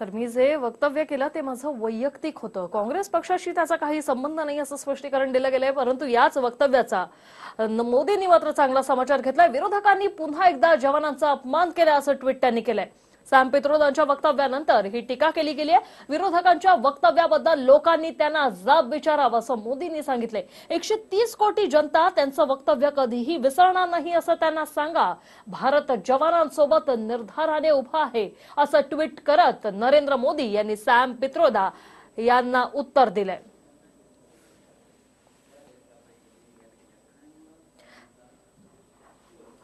तर मी जे वक्तव्य केलं ते माझं वैयक्तिक होतं. काँग्रेस पक्षाशी त्याचा काही संबंध नाही असं स्पष्टीकरण दिलं गेलंय परंतु याच वक्तव्याचा मोदींनी मात्र चांगला समाचार घेतलाय. विरोधकांनी पुन्हा एकदा जवानांचा अपमान केला असं ट्विट त्यांनी केलंय. सॅम पित्रोदांच्या वक्तव्यानंतर ही टीका केली गेली आहे. विरोधकांच्या वक्तव्याबद्दल लोकांनी त्यांना जाब विचारावं असं मोदींनी सांगितलंय एकशे तीस कोटी जनता त्यांचं वक्तव्य कधीही विसरणार नाही असं त्यांना सांगा. भारत जवानांसोबत निर्धाराने उभा आहे असं ट्विट करत नरेंद्र मोदी यांनी सॅम पित्रोदा यांना उत्तर दिलंय.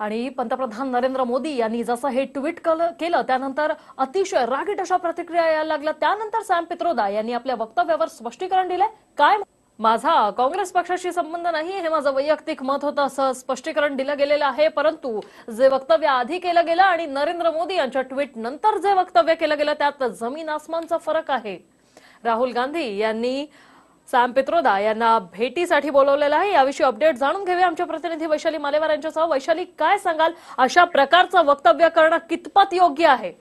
आणि पंतप्रधान नरेंद्र मोदी यांनी जसं हे ट्विट केलं त्यानंतर अतिशय रागीट अशा प्रतिक्रिया यायला लागल्या. त्यानंतर सॅम पित्रोदा यांनी आपल्या वक्तव्यावर स्पष्टीकरण दिलंय. काय माझा काँग्रेस पक्षाशी संबंध नाही हे माझं वैयक्तिक मत होतं असं स्पष्टीकरण दिलं गेलेलं आहे. परंतु जे वक्तव्य आधी केलं गेलं आणि नरेंद्र मोदी यांच्या ट्विट नंतर जे वक्तव्य केलं गेलं त्यात जमीन आसमानचा फरक आहे. राहुल गांधी यांनी सॅम पित्रोदा यांना भेटीसाठी बोलवलेलं आहे. याविषयी अपडेट जाणून घेऊया आमच्या प्रतिनिधी वैशाली मालेवार यांच्यासह. वैशाली काय सांगाल? अशा प्रकारचं वक्तव्य करणं कितपत योग्य आहे?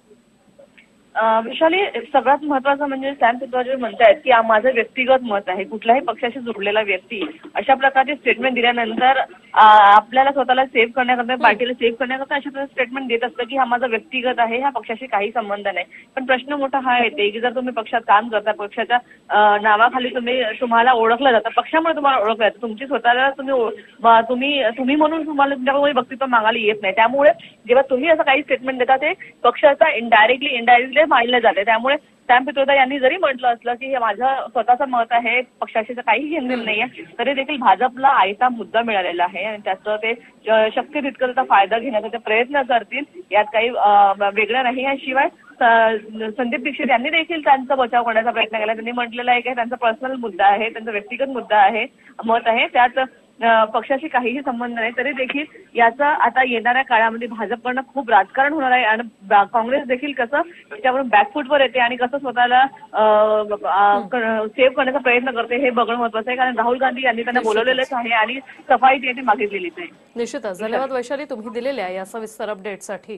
विशाली सगळ्यात महत्वाचं म्हणजे सॅम पित्रोदा म्हणतायत की माझं व्यक्तिगत मत आहे. कुठल्याही पक्षाशी जोडलेला व्यक्ती अशा प्रकारचे स्टेटमेंट दिल्यानंतर आपल्याला स्वतःला सेव्ह करण्याकरता पार्टीला सेव्ह करण्याकरता अशा स्टेटमेंट देत असतं की हा माझा व्यक्तिगत आहे ह्या पक्षाशी काही संबंध नाही. पण प्रश्न मोठा हा येते की जर तुम्ही पक्षात काम करता पक्षाच्या नावाखाली तुम्ही तुम्हाला ओळखलं जातं पक्षामुळे तुम्हाला ओळखलं जातं. तुमची स्वतःला तुम्ही तुम्ही तुम्ही म्हणून तुम्हाला तुमच्याकडे व्यक्तित्व मागायला येत नाही. त्यामुळे जेव्हा तुम्ही असं काही स्टेटमेंट देता ते पक्षाचा इनडायरेक्टली इनडायरेक्टली मानलं जाते. त्यामुळे सॅम पित्रोदा यांनी जरी म्हटलं असलं की हे माझं स्वतःचं मत आहे पक्षाशी काही घेणं नाहीये तरी देखील भाजपला आयता मुद्दा मिळालेला आहे. आणि त्याचं ते शक्य तितकं त्याचा फायदा घेण्याचा ते प्रयत्न करतील. यात काही वेगळं नाही. याशिवाय शिवाय संदीप दीक्षित यांनी देखील त्यांचा बचाव करण्याचा प्रयत्न केला. त्यांनी म्हटलेलं आहे की त्यांचा पर्सनल मुद्दा आहे त्यांचा व्यक्तिगत मुद्दा आहे मत आहे. त्यात पक्षाशी काहीही संबंध नाही तरी देखील याचा आता येणाऱ्या काळामध्ये भाजपकडनं खूप राजकारण होणार आहे. आणि काँग्रेस देखील कसं त्याच्यावरून बॅकफूटवर येते आणि कसं स्वतःला सेव्ह करण्याचा प्रयत्न करते हे बघणं महत्वाचं आहे. कारण राहुल गांधी यांनी त्यांना बोलवलेलंच आहे आणि सफाई त्यांनी मागितलेलीच आहे. निश्चितच. धन्यवाद वैशाली तुम्ही दिलेल्या या सविस्तर अपडेटसाठी